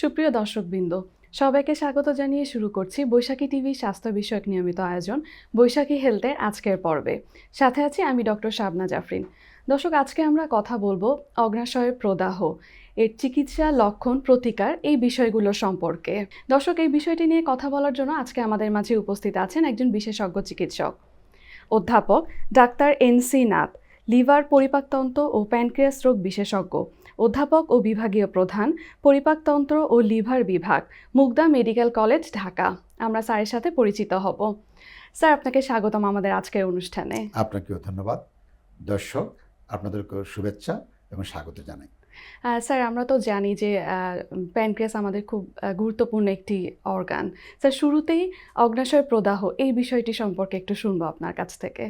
সুপ্রিয় দর্শকবৃন্দ, সবাইকে স্বাগত জানিয়ে শুরু করছি বৈশাখী টিভি স্বাস্থ্য বিষয়ক নিয়মিত আয়োজন বৈশাখী হেলথের আজকের পর্বে। সাথে আছি আমি ডক্টর শাবনা জাফরিন। দর্শক, আজকে আমরা কথা বলব অগ্নাশয়ের প্রদাহ, এর চিকিৎসা লক্ষণ প্রতিকার এই বিষয়গুলো সম্পর্কে। দর্শক, এই বিষয়টি নিয়ে কথা বলার জন্য আজকে আমাদের মাঝে উপস্থিত আছেন একজন বিশেষজ্ঞ চিকিৎসক। অধ্যাপক doctor N C Nath, liver পরিপাকতন্ত্র ও প্যানক্রিয়াস রোগ বিশেষজ্ঞ। অধ্যাপক ও বিভাগীয় প্রধান পরিপাকতন্ত্র ও লিভার বিভাগ মুগদা মেডিকেল কলেজ ঢাকা। আমরা স্যারের সাথে পরিচিত হব। স্যার আপনাকে স্বাগতম আমাদের আজকের অনুষ্ঠানে। আপনাকেও ধন্যবাদ। দর্শক আপনাদেরকে শুভেচ্ছা এবং স্বাগত জানাই। স্যার আমরা তো জানি যে প্যানক্রিয়াস আমাদের খুব গুরুত্বপূর্ণ একটি অর্গান। স্যার শুরুতেই অগ্নাশয় প্রদাহ এই বিষয়টি সম্পর্কে একটু শুনব আপনার কাছ থেকে।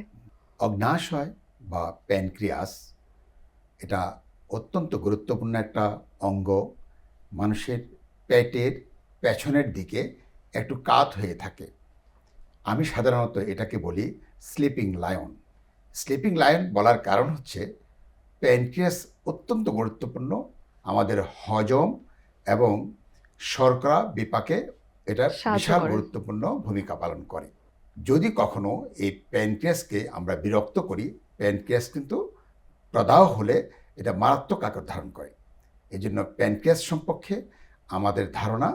অগ্নাশয় বা প্যানক্রিয়াস এটা অত্যন্ত গুরুত্বপূর্ণ একটা অঙ্গ। মানুষের পেটের পেছনের দিকে একটু কাত হয়ে থাকে। আমি সাধারণত এটাকে বলি স্লিপিং লায়ন স্লিপিং লায়ন বলার কারণ হচ্ছে প্যানক্রিয়াস অত্যন্ত গুরুত্বপূর্ণ আমাদের হজম এবং শর্করা বিপাকে এটা বিশাল গুরুত্বপূর্ণ ভূমিকা পালন করে। যদি কখনো এই প্যানক্রিয়াসকে আমরা বিরক্ত করি প্যানক্রিয়াস কিন্তু প্রদাহ হলে এটা মারাত্মক আকার ধারণ করে। এই জন্য প্যানক্রিয়াস সম্পর্কে আমাদের ধারণা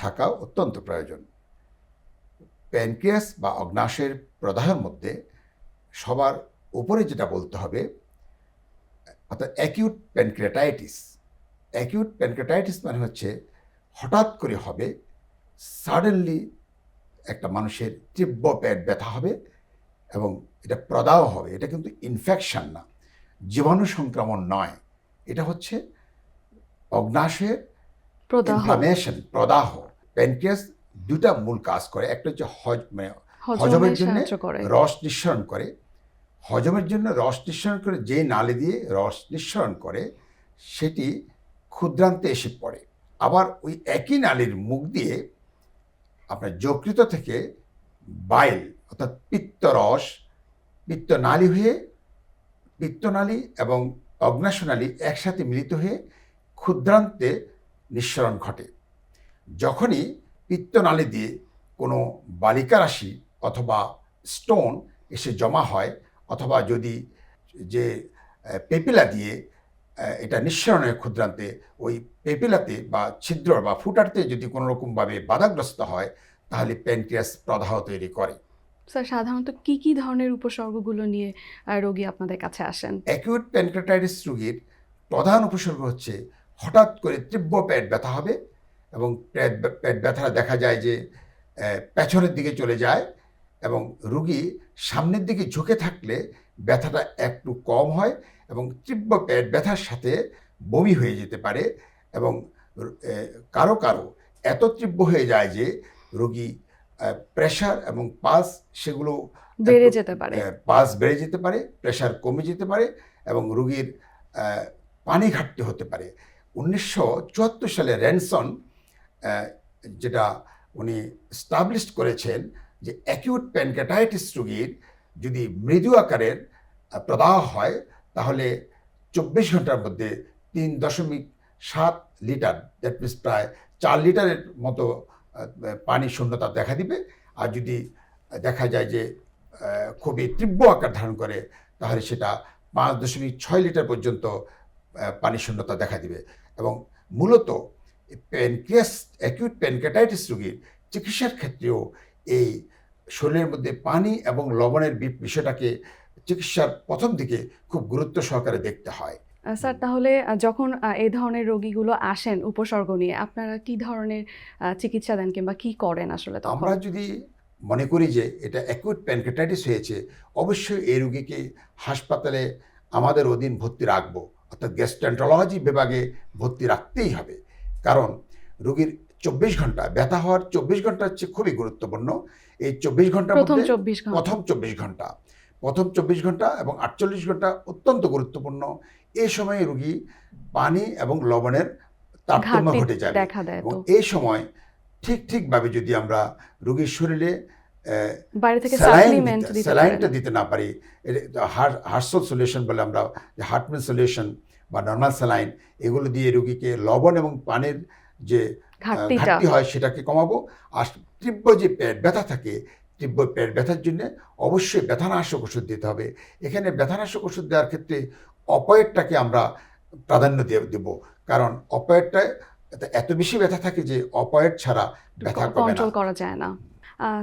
থাকা অত্যন্ত প্রয়োজন। প্যানক্রিয়াস বা অগ্নাশয়ের প্রদাহের মধ্যে সবার উপরে যেটা বলতে হবে, অর্থাৎ অ্যাকিউট প্যানক্রিয়াটাইটিস অ্যাকিউট প্যানক্রিয়াটাইটিস মানে হচ্ছে হঠাৎ করে হবে সাডেনলি একটা মানুষের তীব্র পেট ব্যথা হবে এবং এটা প্রদাহ হবে। এটা কিন্তু ইনফেকশান না। জীবাণু সংক্রমণ নয়। এটা হচ্ছে অগ্নাশয়ের প্রদাহ। ইনফ্লামেশন প্রদাহ। প্যানক্রিয়াস দুটা মূল কাজ করে। একটা হচ্ছে হজ মানে হজমের জন্য রস নিঃসরণ করে। হজমের জন্য রস নিঃসরণ করে যে নালী দিয়ে রস নিঃসরণ করে সেটি ক্ষুদ্রান্তে এসে পড়ে। আবার ওই একই নালীর মুখ দিয়ে আপনার যকৃত থেকে বাইল অর্থাৎ পিত্তরস পিত্তনালী হয়ে পিত্তনালী এবং অগ্নাশনালী একসাথে মিলিত হয়ে ক্ষুদ্রান্তে নিঃসরণ ঘটে। যখনই পিত্তনালী দিয়ে কোনো বালিকা রাশি অথবা স্টোন এসে জমা হয় অথবা যদি যে পেপিলা দিয়ে এটা নিঃসরণের ক্ষুদ্রান্তে ওই পেপিলাতে বা ছিদ্র বা ফুটারতে যদি কোনো রকমভাবে বাধাগ্রস্ত হয়, তাহলে প্যানক্রিয়াস প্রদাহ তৈরি করে। স্যার সাধারণত কি কি ধরনের উপসর্গগুলো নিয়ে রোগী আপনাদের কাছে আসেন? অ্যাকিউট প্যানক্রিয়াটাইটিস রোগীর প্রধান উপসর্গ হচ্ছে হঠাৎ করে তীব্র পেট ব্যথা হবে এবং পেট ব্যথা দেখা যায় যে পেছনের দিকে চলে যায় এবং রুগী সামনের দিকে ঝুঁকে থাকলে ব্যথাটা একটু কম হয় এবং তীব্র পেট ব্যথার সাথে বমি হয়ে যেতে পারে এবং কারও কারও এত তীব্র হয়ে যায় যে, রোগী প্রেশার এবং পাস সেগুলো বেড়ে যেতে পারে। পালস বেড়ে যেতে পারে প্রেশার কমে যেতে পারে এবং রুগীর পানি ঘাটতি হতে পারে। উনিশশো চুয়াত্তর সালে র্যানসন যেটা উনি স্টাবলিশ করেছেন যে অ্যাকিউট প্যানক্যাটাইটিস রোগীর যদি মৃদু আকারের প্রদাহ হয় তাহলে চব্বিশ ঘণ্টার মধ্যে তিন দশমিক সাত লিটার দ্যাট মিনস প্রায় চার লিটারের মতো আহ, পানি শূন্যতা দেখা দিবে। আর যদি দেখা যায় যে খুবই তীব্র আকার ধারণ করে তাহলে সেটা পাঁচ দশমিক ছয় লিটার পর্যন্ত পানি শূন্যতা দেখা দিবে। এবং মূলত প্যানক্রিয়াস অ্যাকিউট প্যানক্যাটাইটিস রোগীর চিকিৎসার ক্ষেত্রেও এই শরীরের মধ্যে পানি এবং লবণের বিষয়টাকে চিকিৎসার প্রথম দিকে খুব গুরুত্ব সহকারে দেখতে হয়। স্যার তাহলে যখন এই ধরনের রোগীগুলো আসেন উপসর্গ নিয়ে আপনারা কি ধরনের চিকিৎসা দেন কিংবা কি করেন আসলে আমরা যদি মনে করি যে এটা অ্যাকুইট প্যানক্রেটাইটিস হয়েছে অবশ্যই এই রোগীকে হাসপাতালে আমাদের অধীন ভর্তি রাখব। অর্থাৎ গ্যাস্ট্রেন্টোলজি বিভাগে ভর্তি রাখতেই হবে। কারণ রোগীর চব্বিশ ঘণ্টা ব্যথা হওয়ার চব্বিশ ঘণ্টা হচ্ছে খুবই গুরুত্বপূর্ণ। এই চব্বিশ ঘণ্টার প্রথম মধ্যে চব্বিশ ঘণ্টা। প্রথম চব্বিশ ঘণ্টা। প্রথম চব্বিশ ঘণ্টা এবং আটচল্লিশ ঘণ্টা অত্যন্ত গুরুত্বপূর্ণ। এই সময়ে রোগী পানি এবং লবণের তারতম্য ঘটে যাবে এবং এই সময় ঠিক ঠিকভাবে যদি আমরা রোগীর শরীরে বাইরে থেকে সাপ্লিমেন্ট দিতে- দিতে স্যালাইনটা দিতে না পারি হার্সল সলিউশন বলে আমরা যে হার্টম্যান সলিউশন বা নর্মাল স্যালাইন এগুলো দিয়ে রুগীকে লবণ এবং পানির যে ঘাটতি হয় সেটাকে কমাবো। আর তীব্র যে পেট ব্যথা থাকে তীব্র পেট ব্যথার জন্য অবশ্যই ব্যথানাশক ওষুধ দিতে হবে। এখানে ব্যথানাশক ওষুধ দেওয়ার ক্ষেত্রে অপয়েডটাকে আমরা প্রাধান্য দিয়ে দেবো। কারণ অপয়েডটা এত বেশি ব্যথা থাকে যে অপয়েড ছাড়া ব্যথা কন্ট্রোল করা যায় না।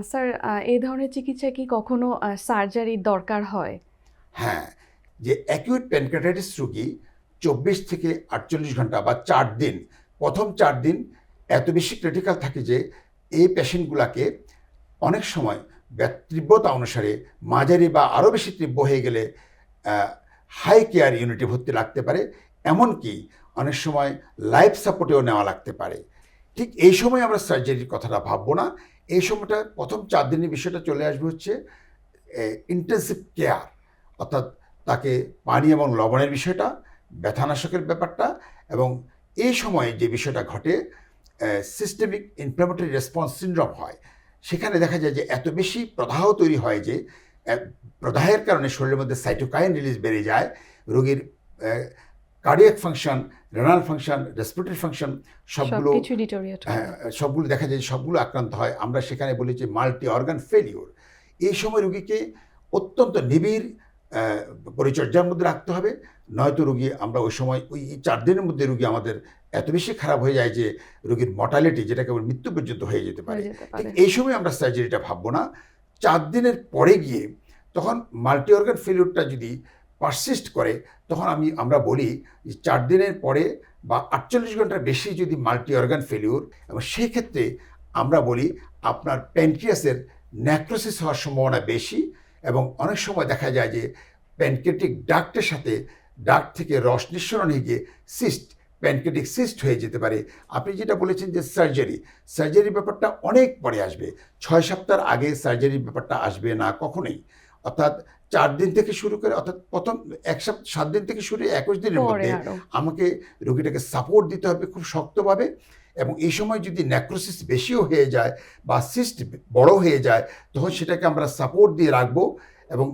স্যার এই ধরনের চিকিৎসা কি কখনো সার্জারির দরকার হয়? হ্যাঁ যে অ্যাকিউট প্যানক্রেটাইটিস রোগী চব্বিশ থেকে আটচল্লিশ ঘণ্টা বা চার দিন প্রথম চার দিন এত বেশি ক্রিটিক্যাল থাকে যে এই পেশেন্টগুলোকে অনেক সময় তীব্রতা অনুসারে মাঝারি বা আরও বেশি তীব্র হয়ে গেলে হাই কেয়ার ইউনিটে ভর্তি লাগতে পারে। এমনকি অনেক সময় লাইফ সাপোর্টেও নেওয়া লাগতে পারে। ঠিক এই সময় আমরা সার্জারির কথাটা ভাববো না। এই সময়টা প্রথম চার দিনের বিষয়টা চলে আসবে হচ্ছে ইন্টেন্সিভ কেয়ার অর্থাৎ তাকে পানি এবং লবণের বিষয়টা, ব্যথানাশকের ব্যাপারটা এবং এই সময়ে যে বিষয়টা ঘটে সিস্টেমিক ইনফ্লামেটরি রেসপন্স সিনড্রোম হয়। সেখানে দেখা যায় যে এত বেশি প্রদাহ তৈরি হয় যে প্রদাহের কারণে শরীরের মধ্যে সাইটোকাইন রিলিজ বেড়ে যায় রোগীর cardiac function renal function respiratory function সবগুলো হ্যাঁ, সবগুলো দেখা যায় যে সবগুলো আক্রান্ত হয়। আমরা সেখানে বলি যে মাল্টি অর্গান ফেলিওর এই সময় রোগীকে অত্যন্ত নিবিড় পরিচর্যার মধ্যে রাখতে হবে। নয়তো রুগী আমরা ওই সময় ওই চার দিনের মধ্যে রুগী আমাদের এত বেশি খারাপ হয়ে যায় যে রুগীর মর্টালিটি যেটা কেবল মৃত্যু পর্যন্ত হয়ে যেতে পারে। ঠিক এই সময় আমরা সার্জারিটা ভাববো না। চার দিনের পরে গিয়ে তখন মাল্টি অর্গান ফেলিওরটা যদি পারসিস্ট করে তখন আমি আমরা বলি যে চার দিনের পরে বা আটচল্লিশ ঘণ্টার বেশি যদি মাল্টি অর্গান ফেলিওর এবং সেই ক্ষেত্রে আমরা বলি আপনার প্যান্ট্রিয়াসের ন্যাক্রোসিস হওয়ার সম্ভাবনা বেশি। এবং অনেক সময় দেখা যায় যে প্যানক্রেটিক ডাক্টের সাথে ডাক থেকে রস নিঃসরণ হয়ে গিয়ে সিস্ট প্যানক্রেটিক সিস্ট হয়ে যেতে পারে। আপনি যেটা বলেছেন যে সার্জারি সার্জারির ব্যাপারটা অনেক পরে আসবে। ছয় সপ্তাহের আগে সার্জারির ব্যাপারটা আসবে না কখনোই। অর্থাৎ চার দিন থেকে শুরু করে অর্থাৎ প্রথম এক সপ্তাহ সাত দিন থেকে শুরু একুশ দিনের মধ্যে আমাকে রোগীটাকে সাপোর্ট দিতে হবে খুব শক্তভাবে। এবং এই সময় যদি ন্যাক্রোসিস বেশিও হয়ে যায় বা সিস্ট বড় হয়ে যায় তখন সেটাকে আমরা সাপোর্ট দিয়ে রাখব এবং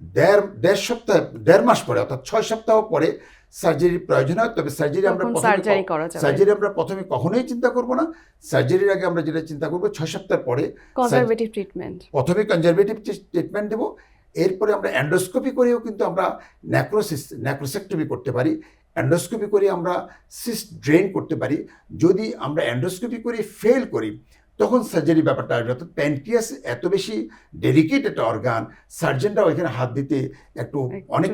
দেড় দেড় সপ্তাহ দেড় মাস পরে অর্থাৎ ছয় সপ্তাহ পরে সার্জারির প্রয়োজন হয়। তবে সার্জারি আমরা সার্জারি আমরা প্রথমে কখনোই চিন্তা করব না। সার্জারির আগে আমরা যেটা চিন্তা করব ছয় সপ্তাহ পরে কনজারভেটিভ ট্রিটমেন্ট প্রথমে কনজারভেটিভ ট্রিটমেন্ট দেবো। এরপরে আমরা অ্যান্ডোস্কোপি করেও কিন্তু আমরা ন্যাক্রোসিস ন্যাক্রোসেক্টমি করতে পারি। অ্যান্ডোস্কোপি করে আমরা সিস্ট ড্রেন করতে পারি। যদি আমরা অ্যান্ডোস্কোপি করে ফেল করি তখন সার্জারি ব্যাপারটা আসবে। অর্থাৎ প্যানক্রিয়াস এত বেশি ডেলিকেট একটা অর্গান সার্জনরা ওইখানে হাত দিতে একটু অনেক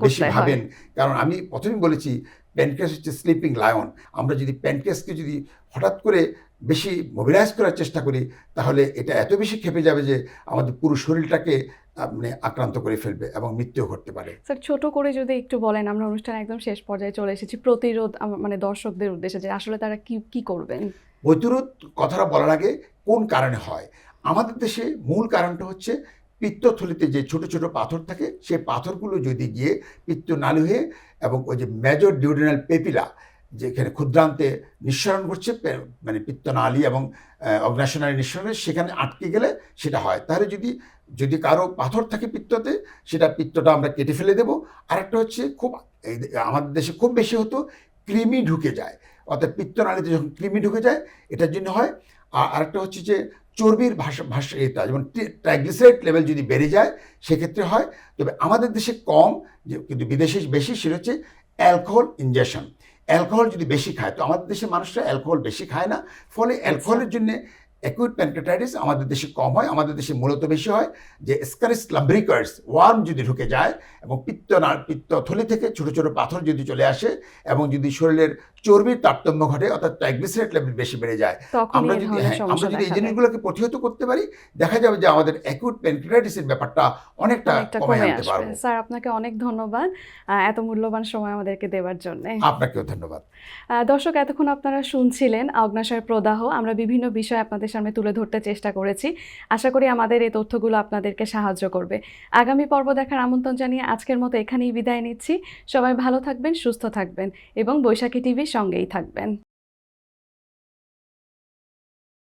বেশি-। ভাবেন। কারণ আমি প্রথমেই বলেছি প্যানক্রিয়াস হচ্ছে স্লিপিং লায়ন আমরা যদি প্যানক্রিয়াসকে যদি হঠাৎ করে বেশি মোবিলাইজ করার চেষ্টা করি তাহলে এটা এত বেশি খেপে যাবে যে আমাদের পুরো শরীরটাকে আহ, মানে আক্রান্ত করে ফেলবে এবং মৃত্যু ঘটতে পারে। স্যার ছোট করে যদি একটু বলেন আমরা অনুষ্ঠান একদম শেষ পর্যায়ে চলে এসেছি প্রতিরোধ মানে দর্শকদের উদ্দেশ্যে যে আসলে তারা কি কি করবেন? প্রতিরোধ কথাটা বলার আগে কোন কারণে হয়? আমাদের দেশে মূল কারণটা হচ্ছে পিত্তথলিতে যে ছোট ছোট পাথর থাকে সেই পাথরগুলো যদি গিয়ে পিত্ত পিত্তনালী হয়ে এবং ওই যে মেজর ডিউডেনাল পেপিলা যেখানে ক্ষুদ্রান্তে নিঃসরণ করছে মানে পিত্তনালী এবং অগ্নাশনালী নিঃসরণে সেখানে আটকে গেলে সেটা হয়। তাহলে যদি যদি কারও পাথর থাকে পিত্ততে, সেটা পিত্তটা আমরা কেটে ফেলে দেবো। আরেকটা হচ্ছে খুব আমাদের দেশে খুব বেশি হতো কৃমি ঢুকে যায়। অর্থাৎ পিত্তনালীতে যখন কৃমি ঢুকে যায়, এটার জন্য হয়, আর আরেকটা হচ্ছে যে চর্বির ভাষা ভাষা এটা যেমন ট্রাইগ্লিসারাইড লেভেল যদি বেড়ে যায়, সেক্ষেত্রে হয়। তবে আমাদের দেশে কম কিন্তু বিদেশে বেশি, সেটা হচ্ছে অ্যালকোহল ইনজেকশন। অ্যালকোহল যদি বেশি খায় তো আমাদের দেশের মানুষরা অ্যালকোহল বেশি খায় না। ফলে অ্যালকোহলের জন্য অ্যাকুইট প্যানক্রেটাইটিস আমাদের দেশে কম হয় আমাদের দেশে মূলত বেশি হয় যে স্কারিস লাম্ব্রিকার্স ওয়ার্ম যদি ঢুকে যায় এবং পিত্ত না পিত্ত থলি থেকে ছোট ছোট পাথর যদি চলে আসে এবং যদি শরীরের চর্বির তারতম্য ঘটে অর্থাৎ ট্রাইগ্লিসারাইড লেভেল বেশি বেড়ে যায় আমরা যদি হ্যাঁ আমরা যদি এই জিনিসগুলোকে প্রতিহত করতে পারি দেখা যাবে যে আমাদের অ্যাকুট প্যানক্রিয়াটিসের ব্যাপারটা অনেকটা কমে আনতে পারব। স্যার আপনাকে অনেক ধন্যবাদ এত মূল্যবান সময় আমাদেরকে দেওয়ার জন্য। আপনাকেও ধন্যবাদ। দর্শক এতক্ষণ আপনারা শুনছিলেন অগ্নাশয় প্রদাহ। আমরা বিভিন্ন বিষয় আপনাদের সামনে তুলে ধরতে চেষ্টা করেছি। আশা করি আমাদের এই তথ্যগুলো আপনাদেরকে সাহায্য করবে। আগামী পর্ব দেখার আমন্ত্রণ জানিয়ে আজকের মতো এখানেই বিদায় নিচ্ছি। সবাই ভালো থাকবেন, সুস্থ থাকবেন এবং বৈশাখী টিভির সঙ্গেই থাকবেন।